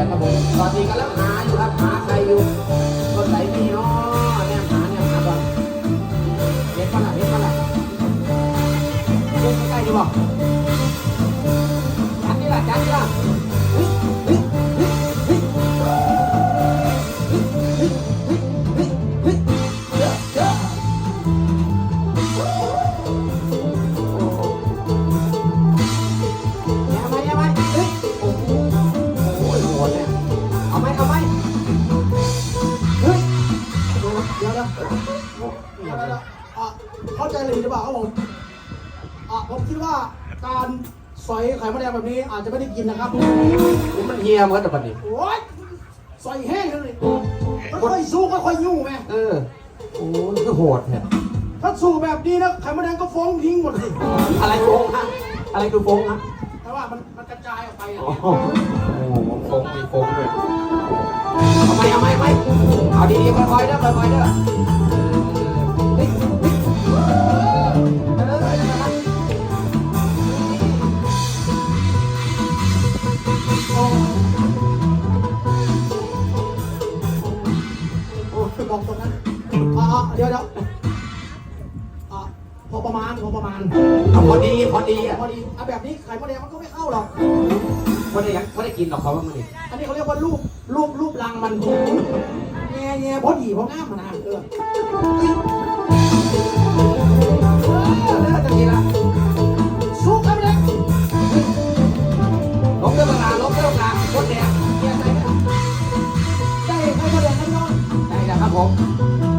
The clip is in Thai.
กันครับผมตอนนี้กำลังหาอยู่ครับหาใครอยู่คนไหนมีอ๋อเนี่ยหาเนี่ยหาก่อนเห็นปะล่ะเห็นปะล่ะเดินใกล้ดีบอก ใจอะไรผิดหรือเปล่าครับผมอะผมคิดว่าการสอยไข่มดแดงแบบนี้อาจจะไม่ได้กินนะครับมันเฮียเหมือนแต่บัดนี้ โอ๊ยสอยแห้งเลยค่อยๆสู้ค่อยๆยุ่งแม่เออ โอ้ยคือโหดเนี่ยถ้าสู้แบบนี้นะไข่มดแดงก็ฟ้องทิ้งหมดเลยอะไรโฟงฮะอะไรคือโฟงฮะแต่ว่ามันมันกระจายออกไปอะโอ้โหโฟงมีโฟงด้วยเอาไหมเอาไหมเอาไหมเอาดีๆค่อยๆเด้อค่อยๆเด้อ โอ้ยบอกตรงนั้นอะอะเดี๋ยวเดี๋ยวอะพอประมาณพอประมาณเอาพอดีพอดีอะพอดีเอาแบบนี้ไข่มดแดงมันก็ไม่เข้าหรอกพอดียังพอได้กินหรอกเขาว่ามึงนี่อันนี้เขาเรียกว่ารูปรูปรูปรังมันแง่แง่พอดีพองามมันนะเออ โ